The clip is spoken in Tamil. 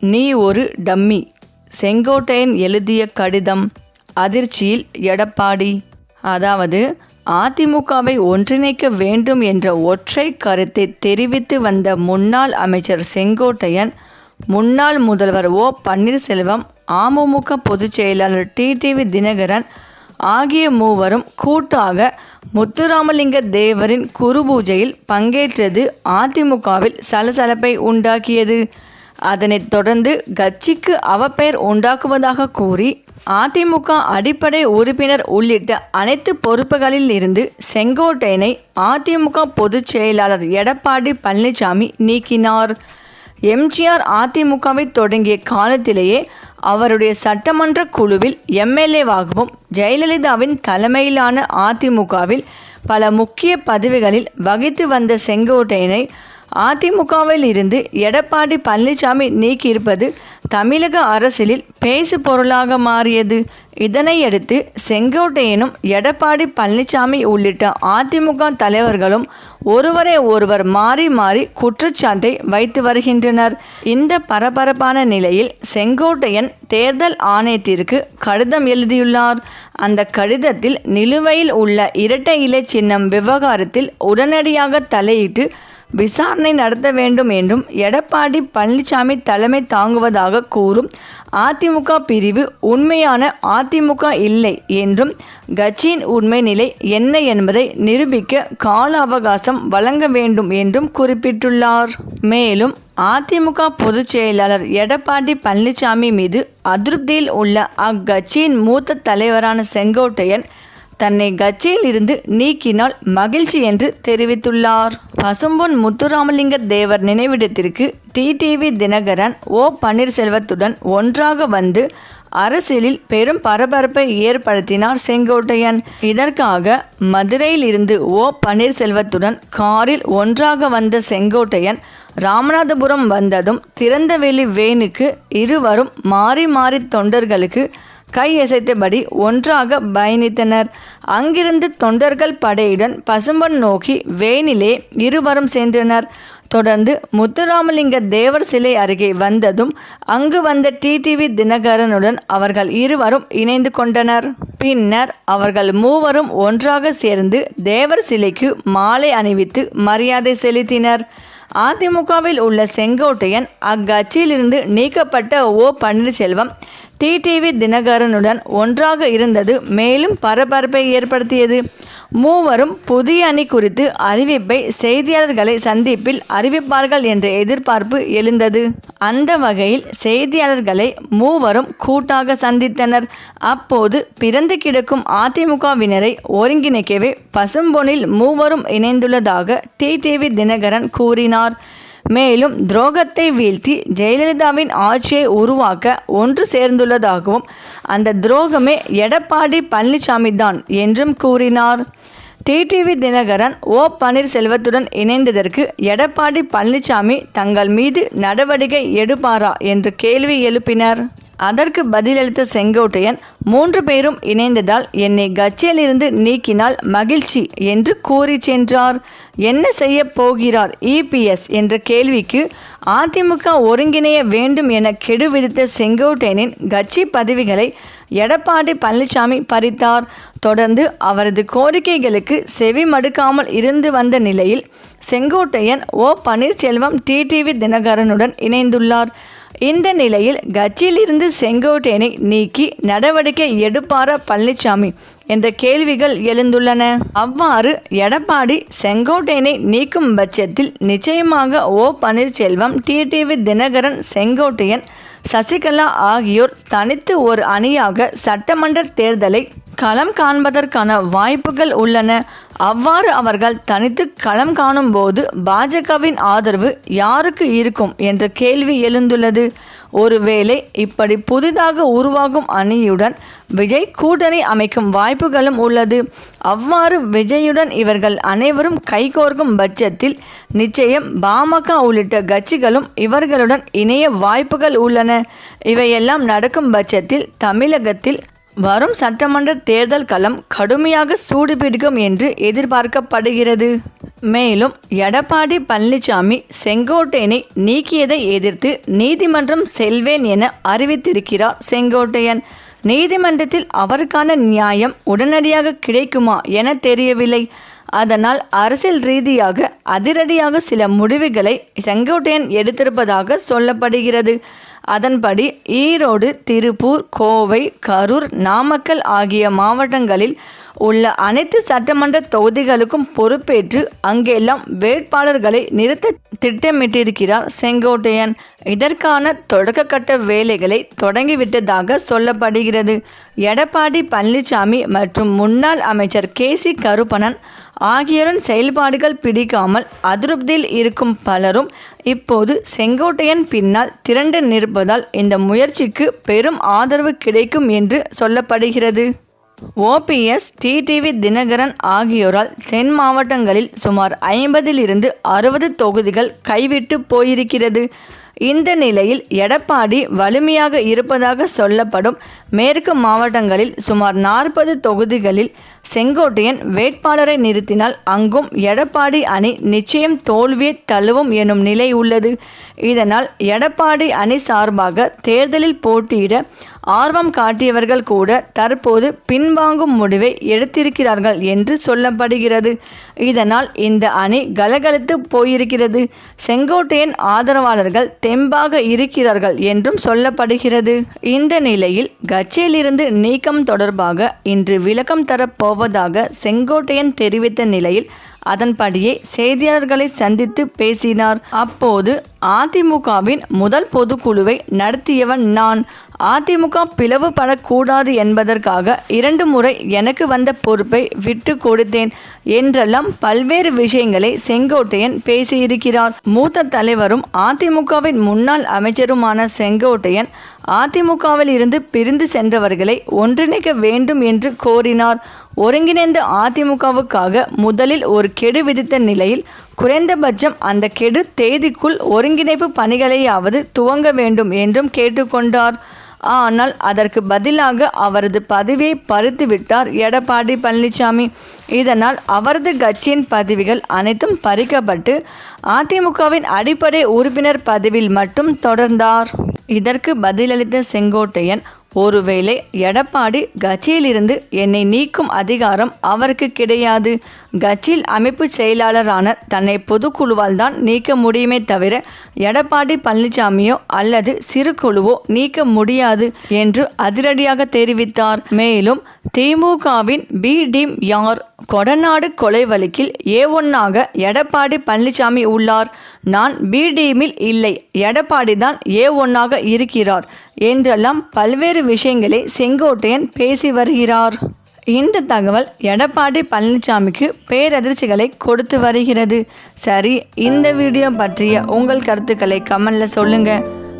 நீ ஒரு டம்மி. செங்கோட்டையன் எழுதிய கடிதம் அதிர்ச்சியில் எடப்பாடி. அதாவது அதிமுகவை ஒன்றிணைக்க வேண்டும் என்ற ஒற்றை கருத்தை தெரிவித்து வந்த முன்னாள் அமைச்சர் செங்கோட்டையன் முன்னாள் முதல்வர் ஓ. பன்னீர்செல்வம் அமமுக பொதுச் செயலாளர் டிடிவி தினகரன் ஆகிய மூவரும் கூட்டாக முத்துராமலிங்க தேவரின் குருபூஜையில் பங்கேற்றது அதிமுகவில் சலசலப்பை உண்டாக்கியது. அதனைத் தொடர்ந்து கட்சிக்கு அவப்பெயர் உண்டாக்குவதாக கூறி அதிமுக அடிப்படை உறுப்பினர் உள்ளிட்ட அனைத்து பொறுப்புகளில் இருந்து செங்கோட்டையனை அதிமுக பொதுச் செயலாளர் எடப்பாடி பழனிசாமி நீக்கினார். எம்ஜிஆர் அதிமுகவை தொடங்கிய காலத்திலேயே அவருடைய சட்டமன்ற குழுவில் எம்எல்ஏவாகவும் ஜெயலலிதாவின் தலைமையிலான அதிமுகவில் பல முக்கிய பதவிகளில் வகித்து வந்த செங்கோட்டையனை அதிமுகவில் இருந்து எடப்பாடி பழனிசாமி நீக்கியிருப்பது தமிழக அரசியலில் பேசு பொருளாக மாறியது. இதனையடுத்து செங்கோட்டையனும் எடப்பாடி பழனிசாமி உள்ளிட்ட அதிமுக தலைவர்களும் ஒருவரை ஒருவர் மாறி மாறி குற்றச்சாட்டை வைத்து வருகின்றனர். இந்த பரபரப்பான நிலையில் செங்கோட்டையன் தேர்தல் ஆணையத்திற்கு கடிதம் எழுதியுள்ளார். அந்த கடிதத்தில் நிலுவையில் உள்ள இரட்டை இலை சின்னம் விவகாரத்தில் உடனடியாக தலையிட்டு விசாரணை நடத்த வேண்டும் என்றும் எடப்பாடி பழனிசாமி தலைமை தாங்குவதாக கூறும் அதிமுக பிரிவு உண்மையான அதிமுக இல்லை என்றும் கட்சியின் உண்மை நிலை என்ன என்பதை நிரூபிக்க கால அவகாசம் வழங்க வேண்டும் என்றும் குறிப்பிட்டுள்ளார். மேலும் அதிமுக பொதுச் செயலாளர் எடப்பாடி பழனிசாமி மீது அதிருப்தியில் உள்ள அக்கட்சியின் மூத்த தலைவரான செங்கோட்டையன் தன்னை கட்சியில் இருந்து நீக்கினால் மகிழ்ச்சி என்று தெரிவித்துள்ளார். பசும்பொன் முத்துராமலிங்க தேவர் நினைவிடத்திற்கு டிடிவி தினகரன் ஓ. பன்னீர்செல்வத்துடன் ஒன்றாக வந்து அரசியலில் பெரும் பரபரப்பை ஏற்படுத்தினார் செங்கோட்டையன். இதற்காக மதுரையில் இருந்து ஓ. பன்னீர்செல்வத்துடன் காரில் ஒன்றாக வந்த செங்கோட்டையன் ராமநாதபுரம் வந்ததும் திறந்தவெளி வேனுக்கு இருவரும் மாறி மாறி தொண்டர்களுக்கு கையசைத்தபடி ஒன்றாக பயணித்தனர். அங்கிருந்து தொண்டர்கள் படையுடன் பசும்பன் நோக்கி வேனிலே இருவரும் சென்றனர். தொடர்ந்து முத்துராமலிங்க தேவர் சிலை அருகே வந்ததும் அங்கு வந்த டிடிவி தினகரனுடன் அவர்கள் இருவரும் இணைந்து கொண்டனர். பின்னர் அவர்கள் மூவரும் ஒன்றாக சேர்ந்து தேவர் சிலைக்கு மாலை அணிவித்து மரியாதை செலுத்தினர். அதிமுகவில் உள்ள செங்கோட்டையன் அக்கட்சியிலிருந்து நீக்கப்பட்ட ஓ பன்னீர்செல்வம் டிடிவி தினகரனுடன் ஒன்றாக இருந்தது. மேலும் பரபரப்பை ஏற்படுத்தியது. மூவரும் புதிய அணி குறித்து அறிவிப்பை செய்தியாளர்களை சந்திப்பில் அறிவிப்பார்கள் என்ற எதிர்பார்ப்பு எழுந்தது. அந்த வகையில் செய்தியாளர்களை மூவரும் கூட்டாக சந்தித்தனர். அப்போது பிறந்து கிடக்கும் அதிமுகவினரை ஒருங்கிணைக்கவே பசும்பொனில் மூவரும் இணைந்துள்ளதாக டிடிவி தினகரன் கூறினார். மேலும் துரோகத்தை வீழ்த்தி ஜெயலலிதாவின் ஆட்சியை உருவாக்க ஒன்று சேர்ந்துள்ளதாகவும் அந்த துரோகமே எடப்பாடி பழனிசாமி தான் என்றும் கூறினார். TTV Dhinakaran O. பன்னீர்செல்வத்துடன் இணைந்ததற்கு எடப்பாடி பழனிசாமி தங்கள் மீது நடவடிக்கை எடுப்பாரா என்று கேள்வி எழுப்பினர். அதற்கு பதிலளித்த செங்கோட்டையன் மூன்று பேரும் இணைந்ததால் என்னை கட்சியிலிருந்து நீக்கினால் மகிழ்ச்சி என்று கூறி சென்றார். என்ன செய்ய போகிறார் இபிஎஸ் என்ற கேள்விக்கு அதிமுக ஒருங்கிணைய வேண்டும் என கெடு விதித்த செங்கோட்டையனின் கட்சி பதவிகளை எடப்பாடி பழனிசாமி பறித்தார். தொடர்ந்து அவரது கோரிக்கைகளுக்கு செவி மடுக்காமல் இருந்து வந்த நிலையில் செங்கோட்டையன் ஓ பன்னீர்செல்வம் டிடிவி தினகரனுடன் இணைந்துள்ளார். இந்த நிலையில் கட்சியிலிருந்து செங்கோட்டையனை நீக்கி நடவடிக்கை எடுப்பாரா பழனிசாமி என்ற கேள்விகள் எழுந்துள்ளன. அவ்வாறு எடப்பாடி செங்கோட்டையனை நீக்கும் பட்சத்தில் நிச்சயமாக ஓ பன்னீர்செல்வம் டிடிவி தினகரன் செங்கோட்டையன் சசிகலா ஆகியோர் தனித்து ஒரு அணியாக சட்டமன்ற தேர்தலை களம் காண்பதற்கான வாய்ப்புகள் உள்ளன. அவ்வாறு அவர்கள் தனித்து களம் காணும்போது பாஜகவின் ஆதரவு யாருக்கு இருக்கும் என்ற கேள்வி எழுந்துள்ளது. ஒருவேளை இப்படி புதிதாக உருவாகும் அணியுடன் விஜய் கூட்டணி அமைக்கும் வாய்ப்புகளும் உள்ளது. அவ்வாறு விஜயுடன் இவர்கள் அனைவரும் கைகோர்க்கும் பட்சத்தில் நிச்சயம் பாமக உள்ளிட்ட கட்சிகளும் இவர்களுடன் இணைய வாய்ப்புகள் உள்ளன. இவையெல்லாம் நடக்கும் பட்சத்தில் தமிழகத்தில் வரும் சட்டமன்ற தேர்தல் களம் கடுமையாக சூடுபிடிக்கும் என்று எதிர்பார்க்கப்படுகிறது. மேலும் எடப்பாடி பழனிசாமி செங்கோட்டையனை நீக்கியதை எதிர்த்து நீதிமன்றம் செல்வேன் என அறிவித்திருக்கிறார் செங்கோட்டையன். நீதிமன்றத்தில் அவருக்கான நியாயம் உடனடியாக கிடைக்குமா என தெரியவில்லை. அதனால் அரசியல் ரீதியாக அதிரடியாக சில முடிவுகளை செங்கோட்டையன் எடுத்திருப்பதாக சொல்லப்படுகிறது. அதன்படி ஈரோடு திருப்பூர் கோவை கரூர் நாமக்கல் ஆகிய மாவட்டங்களில் உள்ள அனைத்து சட்டமன்ற தொகுதிகளுக்கும் பொறுப்பேற்று அங்கெல்லாம் வேட்பாளர்களை நிறுத்த திட்டமிட்டிருக்கிறார் செங்கோட்டையன். இதற்கான தொடக்கக்கட்ட வேலைகளை தொடங்கிவிட்டதாக சொல்லப்படுகிறது. எடப்பாடி பழனிசாமி மற்றும் முன்னாள் அமைச்சர் கே சி கருப்பணன் ஆகியோரின் செயல்பாடுகள் பிடிக்காமல் அதிருப்தியில் இருக்கும் பலரும் இப்போது செங்கோட்டையன் பின்னால் திரண்டு நிற்பதால் இந்த முயற்சிக்கு பெரும் ஆதரவு கிடைக்கும் என்று சொல்லப்படுகிறது. ஓபிஎஸ் டிடிவி தினகரன் ஆகியோரால் தென் மாவட்டங்களில் சுமார் ஐம்பதிலிருந்து அறுபது தொகுதிகள் கைவிட்டு போயிருக்கிறது. இந்த நிலையில் எடப்பாடி வலிமையாக இருப்பதாக சொல்லப்படும் மேற்கு மாவட்டங்களில் சுமார் நாற்பது தொகுதிகளில் செங்கோட்டையன் வேட்பாளரை நிறுத்தினால் அங்கும் எடப்பாடி அணி நிச்சயம் தோல்வியை தழுவும் எனும் நிலை உள்ளது. இதனால் எடப்பாடி அணி சார்பாக தேர்தலில் போட்டியிட ஆர்வம் காட்டியவர்கள் கூட தற்போது பின்வாங்கும் முடிவை எடுத்திருக்கிறார்கள் என்று சொல்லப்படுகிறது. இதனால் இந்த அணி கலகலத்து போயிருக்கிறது. செங்கோட்டையன் ஆதரவாளர்கள் தெம்பாக இருக்கிறார்கள் என்றும் சொல்லப்படுகிறது. இந்த நிலையில் கட்சியிலிருந்து நீக்கம் தொடர்பாக இன்று விளக்கம் தரப்போவதாக செங்கோட்டையன் தெரிவித்த நிலையில் அதன்படியே செய்தியாளர்களை சந்தித்து பேசினார். அப்போது அதிமுகவின் முதல் பொதுக்குழுவை நடத்தியவன் நான். அதிமுக பிளவுபடக்கூடாது என்பதற்காக இரண்டு முறை எனக்கு வந்த பொறுப்பை விட்டு கொடுத்தேன் என்றெல்லாம் பல்வேறு விஷயங்களை செங்கோட்டையன் பேசியிருக்கிறார். மூத்த தலைவரும் அதிமுகவின் முன்னாள் அமைச்சருமான செங்கோட்டையன் அதிமுகவில் இருந்து பிரிந்து சென்றவர்களை ஒன்றிணைக்க வேண்டும் என்று கோரினார். ஒருங்கிணைந்த அதிமுகவுக்காக முதலில் ஒரு கெடு விதித்த நிலையில் குறைந்தபட்சம் அந்த கெடு தேதிக்குள் ஒருங்கிணைப்பு பணிகளையாவது துவங்க வேண்டும் என்றும் கேட்டுக்கொண்டார். ஆனால் அதற்கு பதிலாக அவரது பதவியை பறித்துவிட்டார் எடப்பாடி பழனிசாமி. இதனால் அவரது கட்சியின் பதவிகள் அனைத்தும் பறிக்கப்பட்டு அதிமுகவின் அடிப்படை உறுப்பினர் பதவியில் மட்டும் தொடர்ந்தார். இதற்கு பதிலளித்த செங்கோட்டையன் ஒருவேளை எடப்பாடி கட்சியிலிருந்து என்னை நீக்கும் அதிகாரம் அவருக்கு கிடையாது. கட்சியில் அமைப்பு செயலாளரான தன்னை பொதுக்குழுவால் தான் நீக்க முடியுமே தவிர எடப்பாடி பழனிசாமியோ அல்லது சிறு குழுவோ நீக்க முடியாது என்று அதிரடியாக தெரிவித்தார். மேலும் திமுகவின் பி. டீம் யார் கொடநாடு கொலை வழக்கில் ஏ ஒன்னாக எடப்பாடி பழனிசாமி உள்ளார். நான் பி டீமில் இல்லை. எடப்பாடி தான் ஏ ஒன்னாக இருக்கிறார் என்றெல்லாம் பல்வேறு விஷயங்களை செங்கோட்டையன் பேசி வருகிறார். இந்த தகவல் எடப்பாடி பழனிசாமிக்கு பேரதிர்ச்சிகளை கொடுத்து வருகிறது. சரி இந்த வீடியோ பற்றிய உங்கள் கருத்துக்களை கமெண்டில் சொல்லுங்கள்